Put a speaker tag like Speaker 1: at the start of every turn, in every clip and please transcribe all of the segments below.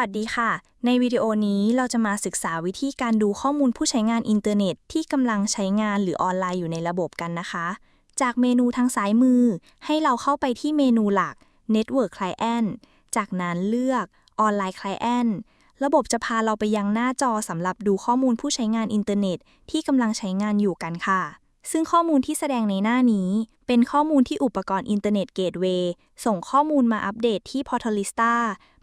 Speaker 1: วัสดีค่ะ ในวิดีโอนี้เราจะมาศึกษาวิธีการดูข้อมูลผู้ใช้งานอินเทอร์เน็ต ที่กำลังใช้งานหรือออนไลน์อยู่ในระบบกันนะคะ จากเมนูทางซ้ายมือ ให้เราเข้าไปที่เมนูหลัก Network Client จากนั้นเลือก Online Client ระบบจะพาเราไปยังหน้าจอสำหรับดูข้อมูลผู้ใช้งานอินเทอร์เน็ต ที่กำลังใช้งานอยู่กันค่ะ ซึ่งข้อมูลที่แสดงในหน้านี้ เป็นข้อมูลที่อุปกรณ์อินเทอร์เน็ตเกตเวย์ส่งข้อมูลมาอัปเดตที่ Portalista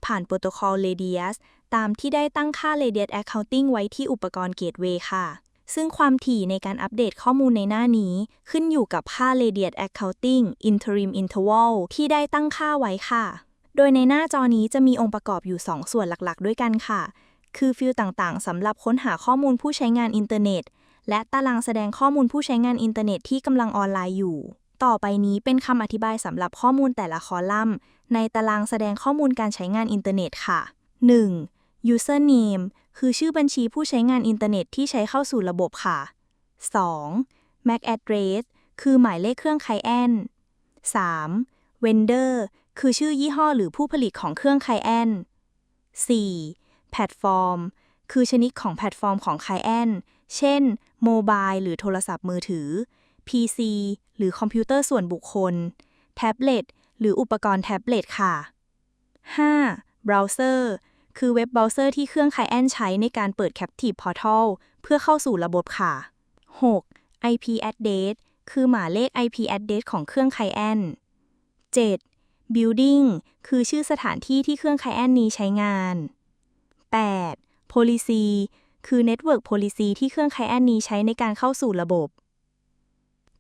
Speaker 1: ผ่านโปรโตคอล Radius ตามที่ได้ตั้งค่า Radius Accounting ไว้ที่อุปกรณ์เกตเวย์ค่ะ ซึ่งความถี่ในการอัปเดตข้อมูลในหน้านี้ ขึ้นอยู่กับค่า Radius Accounting Interim Interval ที่ได้ตั้งค่าไว้ค่ะ โดยในหน้าจอนี้จะมีองค์ประกอบอยู่ 2 ส่วนหลักๆ ด้วยกันค่ะ คือฟิลด์ต่างๆสำหรับค้นหาข้อมูลผู้ใช้งานอินเทอร์เน็ต และตารางแสดงข้อมูลผู้ใช้งานอินเทอร์เน็ตที่กำลังออนไลน์อยู่ ต่อไปนี้เป็นคำอธิบายสำหรับข้อมูลแต่ละคอลัมน์ ในตารางแสดงข้อมูลการใช้งานอินเทอร์เน็ตค่ะ 1. username คือชื่อบัญชีผู้ใช้งานอินเทอร์เน็ตที่ใช้เข้าสู่ระบบค่ะ 2. MAC address คือหมายเลขเครื่องไคแอน 3. vendor คือชื่อยี่ห้อหรือผู้ผลิตของเครื่องไคแอน 4. platform คือชนิดของแพลตฟอร์มของไคแอน เช่น โมบายหรือโทรศัพท์มือถือ PC หรือคอมพิวเตอร์ส่วนบุคคล แท็บเล็ต หรืออุปกรณ์แท็บเล็ตค่ะ 5. เบราว์เซอร์คือเว็บเบราว์เซอร์ที่เครื่องไคลแอนใช้ในการเปิด Captive Portal เพื่อเข้าสู่ระบบค่ะ 6. IP address คือหมายเลข IP address ของเครื่องไคลแอน 7. Building คือชื่อสถานที่ที่เครื่องไคลแอนนี้ใช้งาน 8. Policy คือ Network Policy ที่เครื่องไคลแอนนี้ใช้ในการเข้าสู่ระบบ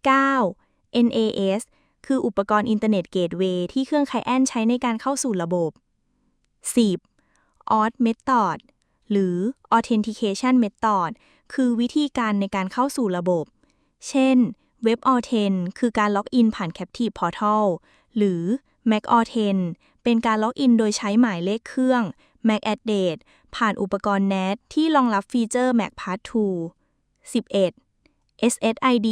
Speaker 1: 9. NAS คืออุปกรณ์อินเทอร์เน็ตเกตเวย์ที่เครื่องไคแอนใช้ในการเข้าสู่ระบบ 10. Auth Method หรือ Authentication Method คือวิธีการในการเข้าสู่ระบบ เช่น Web Authen คือการล็อกอินผ่าน Captive Portal หรือ Mac Authen เป็นการล็อกอินโดยใช้หมายเลขเครื่อง Mac Address ผ่านอุปกรณ์ NAT ที่รองรับฟีเจอร์ Mac Pass 2 11. SSID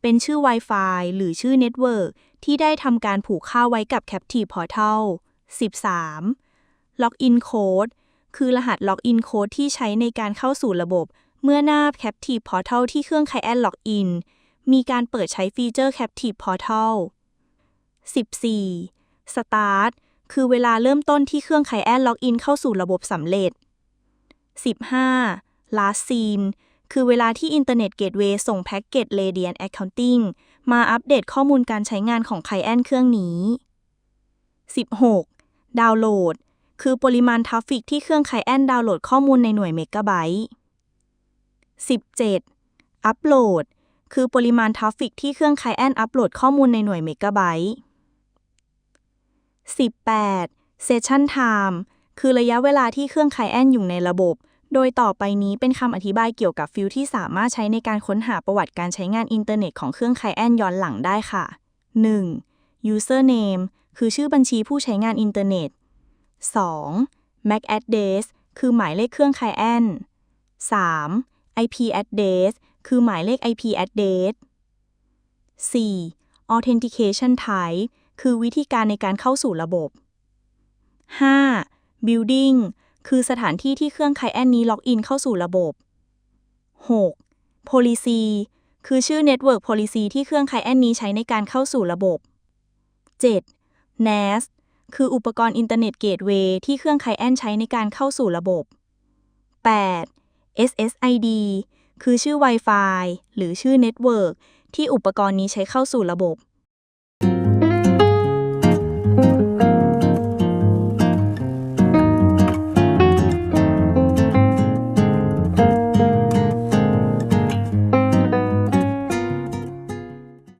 Speaker 1: เป็นชื่อ Wi-Fi หรือชื่อ Network ที่ได้ทำการผูกเข้าไว้กับ Captive Portal 13. Login Code คือรหัส Login Code ที่ใช้ในการเข้าสู่ระบบ เมื่อหน้า Captive Portal ที่เครื่อง Client Login มีการเปิดใช้ฟีเจอร์ Captive Portal 14. Start คือเวลาเริ่มต้นที่เครื่อง Client Login เข้าสู่ระบบสำเร็จ 15. Last Seen คือเวลาที่ Internet Gateway ส่งแพ็กเกจ Radiant Accounting มาอัปเดตข้อมูลการใช้งานของ Client เครื่องนี้ 16. ดาวน์โหลด คือปริมาณทราฟฟิกที่เครื่อง Client ดาวน์โหลดข้อมูลในหน่วยเมกะไบต์ 17. อัปโหลด คือปริมาณทราฟฟิกที่เครื่อง Client อัปโหลดข้อมูลในหน่วยเมกะไบต์ 18. Session Time คือระยะเวลาที่เครื่อง Client อยู่ในระบบ โดยต่อไปนี้เป็นคำอธิบายเกี่ยวกับฟิลที่สามารถใช้ในการค้นหาประวัติการใช้งานอินเทอร์เน็ตของเครื่อง Client ย้อนหลังได้ค่ะ 1. Username คือชื่อบัญชีผู้ใช้งานอินเทอร์เน็ต 2. MAC address คือหมายเลขเครื่อง Client 3. IP address คือหมายเลข IP address 4. Authentication type คือวิธีการในการเข้าสู่ระบบ 5. Building คือสถานที่ที่เครื่อง Client นี้ล็อกอินเข้าสู่ระบบ 6. Policy คือชื่อ Network Policy ที่เครื่อง Client นี้ใช้ในการเข้าสู่ระบบ 7. NAS คืออุปกรณ์อินเทอร์เน็ตเกตเวย์ที่เครื่อง Client ใช้ในการเข้าสู่ระบบ 8. SSID คือชื่อ Wi-Fi หรือชื่อ Network ที่อุปกรณ์นี้ใช้เข้าสู่ระบบ